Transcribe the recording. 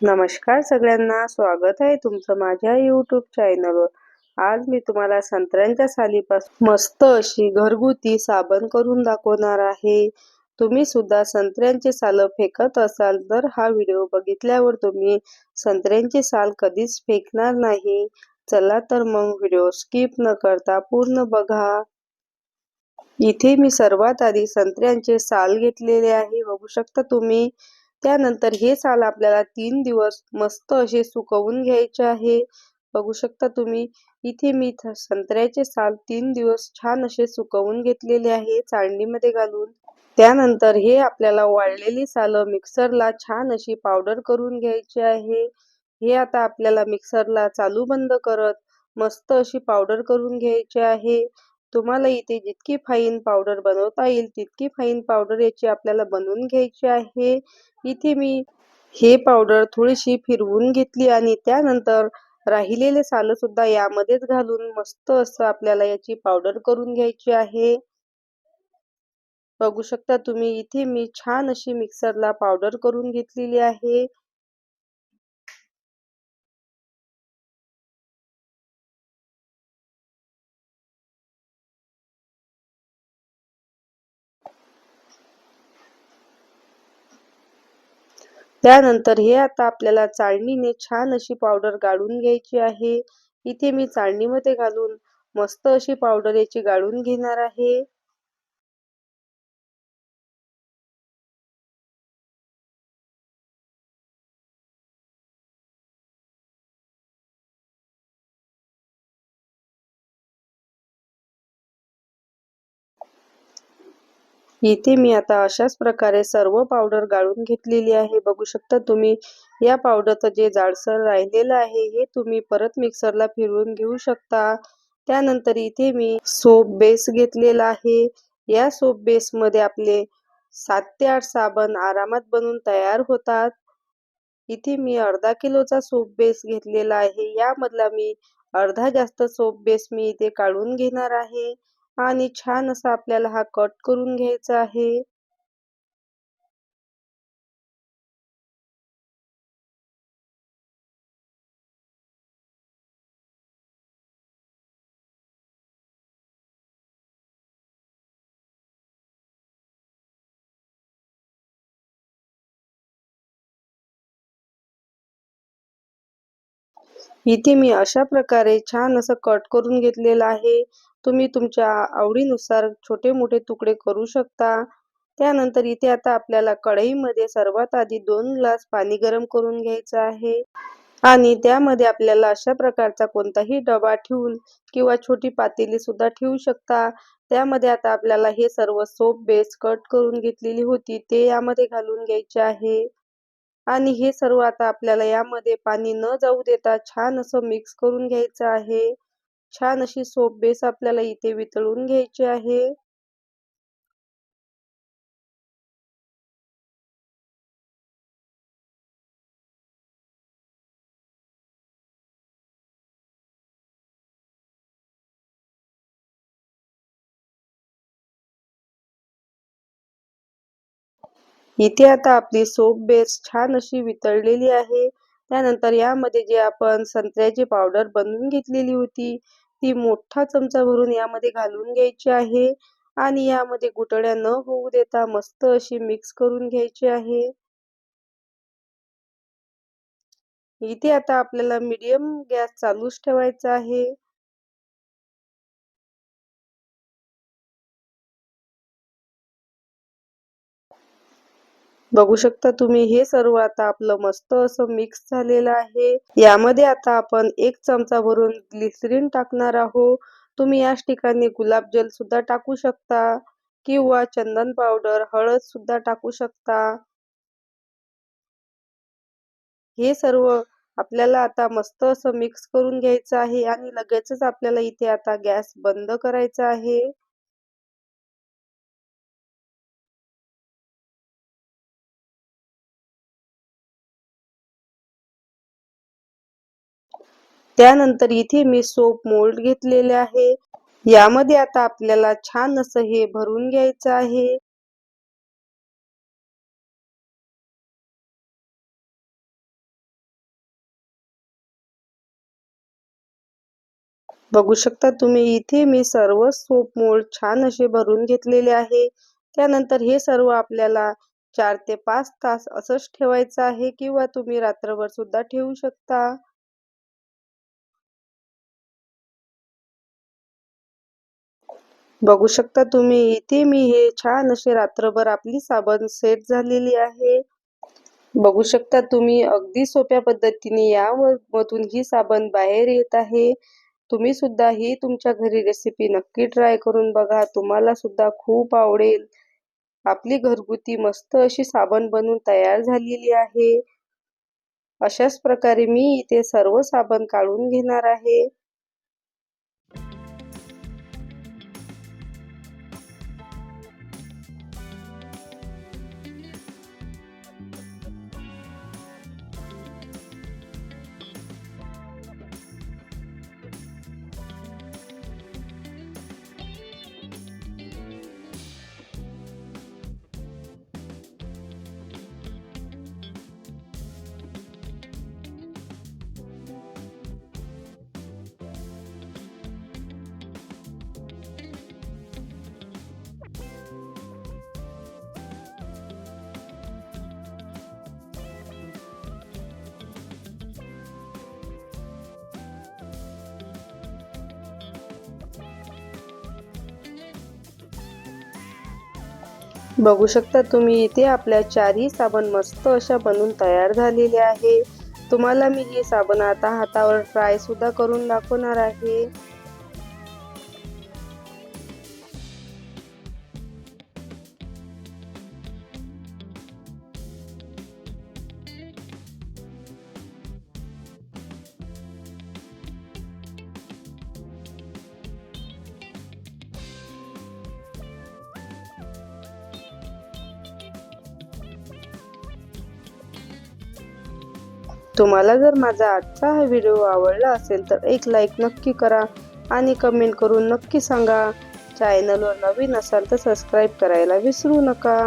नमस्कार सगळ्यांना स्वागत आहे तुमचं माझ्या युट्यूब चॅनलवर आज मी तुम्हाला संत्र्यांच्या सालीपासून मस्त अशी घरगुती साबण करून दाखवणार आहे. तुम्ही सुद्धा संत्र्यांचे साल फेकत असाल तर हा व्हिडिओ बघितल्यावर तुम्ही संत्र्यांचे साल कधीच फेकणार नाही. चला तर मग व्हिडिओ स्किप न करता पूर्ण बघा. इथे मी सर्वात आधी संत्र्यांचे साल घेतलेले आहे. बघू शकता तुम्ही. त्यानंतर हे साल आपल्याला तीन दिवस मस्त असे सुकवून घ्यायचे आहे. बघू शकता तुम्ही इथे मी संत्र्याचे साल तीन दिवस छान असे सुकवून घेतलेले आहे चाळणीमध्ये घालून. त्यानंतर हे आपल्याला वाळलेली साल मिक्सरला छान अशी पावडर करून घ्यायची आहे. हे आता आपल्याला मिक्सरला चालू बंद करत मस्त अशी पावडर करून घ्यायची आहे. तुम्हाला इथे जितकी फाईन पावडर बनवता येईल तितकी फाईन पावडर याची आपल्याला बनवून घ्यायची आहे. इथे मी हे पावडर थोडीशी फिरवून घेतली आणि त्यानंतर राहिलेले साल सुद्धा यामध्येच घालून मस्त असं आपल्याला याची पावडर करून घ्यायची आहे. बघू शकता तुम्ही इथे मी छान अशी मिक्सरला पावडर करून घेतलेली आहे. त्यानंतर हे आता आपल्याला चाळणीने छान अशी पावडर गाळून घ्यायची आहे. इथे मी चाळणीमध्ये घालून मस्त अशी पावडर याची गाळून घेणार आहे. इथे मी आता अशाच प्रकारे सर्व पावडर गाळून घेतलेली आहे. बघू शकता तुम्ही या पावडरचं जे जाडसर राहिलेलं आहे हे तुम्ही परत मिक्सरला फिरवून घेऊ शकता. त्यानंतर इथे मी सोप बेस घेतलेला आहे. या सोप बेस मध्ये आपले सात ते आठ साबण आरामात बनून तयार होतात. इथे मी अर्धा किलोचा सोप बेस घेतलेला आहे. यामधला मी अर्धा जास्त सोप बेस मी इथे काढून घेणार आहे. आणि छान असा आपल्याला हा कट करून घ्यायचा आहे. इथे मी अशा प्रकारे छान असं कट करून घेतलेलं आहे. तुम्ही तुमच्या आवडीनुसार छोटे मोठे तुकडे करू शकता. त्यानंतर इथे आता आपल्याला कढईमध्ये सर्वात आधी दोन ग्लास पाणी गरम करून घ्यायचं आहे. आणि त्यामध्ये आपल्याला अशा प्रकारचा कोणताही डबा ठेवून किंवा छोटी पातेली सुद्धा ठेवू शकता. त्यामध्ये आता आपल्याला हे सर्व सोप बेस कट करून घेतलेली होती. ते यामध्ये घालून घ्यायचे आहे. आणि हे सर्व आता आपल्याला यामध्ये पाणी न जाऊ देता छान असं मिक्स करून घ्यायचं आहे. छान अशी सोप बेस आपल्याला इथे वितळून घ्यायची आहे. इथे आता आपली सोप बेस छान अशी वितळलेली आहे. त्यानंतर यामध्ये जे आपण संत्र्याची पावडर बनवून घेतलेली होती ती मोठा चमचा भरून यामध्ये घालून घ्यायची आहे. आणि यामध्ये गुटळ्या न होऊ देता मस्त अशी मिक्स करून घ्यायची आहे. इथे आता आपल्याला मीडियम गॅस चालूच ठेवायचा आहे. बघू शकता तुम्ही हे सर्व आता आपलं मस्त असं मिक्स झालेलं आहे. यामध्ये आता आपण एक चमचा भरून ग्लिसरीन टाकणार आहोत. तुम्ही याच ठिकाणी गुलाबजल सुद्धा टाकू शकता किंवा चंदन पावडर हळद सुद्धा टाकू शकता. हे सर्व आपल्याला आता मस्त असं मिक्स करून घ्यायचं आहे आणि लगेचच आपल्याला इथे आता गॅस बंद करायचा आहे. त्यानंतर इथे मी सोप मोल्ड घेतलेले आहे. यामध्ये आता आपल्याला छान असं हे भरून घ्यायचं आहे. बघू शकता तुम्ही इथे मी सर्व सोप मोल्ड छान असे भरून घेतलेले आहे. त्यानंतर हे सर्व आपल्याला चार ते पाच तास असंच ठेवायचं आहे किंवा तुम्ही रात्रभर सुद्धा ठेवू शकता. बघू शकता तुम्ही इथे मी हे छान असे रात्रभर आपली साबण सेट झालेली आहे. बघू शकता तुम्ही अगदी सोप्या पद्धतीने यामधून ही साबण बाहेर येत आहे. तुम्ही सुद्धा ही तुमच्या घरी रेसिपी नक्की ट्राय करून बघा. तुम्हाला सुद्धा खूप आवडेल. आपली घरगुती मस्त अशी साबण बनवून तयार झालेली आहे. अशाच प्रकारे मी इथे सर्व साबण काढून घेणार आहे. बघू शकता तुम्ही इथे आपल्या चारही साबण मस्त अशा बनून तयार झालेल्या आहे. तुम्हाला मी हे साबण आता हातावर ट्राय सुद्धा करून दाखवणार आहे. तुम्हाला जर माझा आजचा हा व्हिडिओ आवडला असेल तर एक लाईक नक्की करा आणि कमेंट करून नक्की सांगा. चॅनलवर नवीन असाल तर सबस्क्राईब करायला विसरू नका.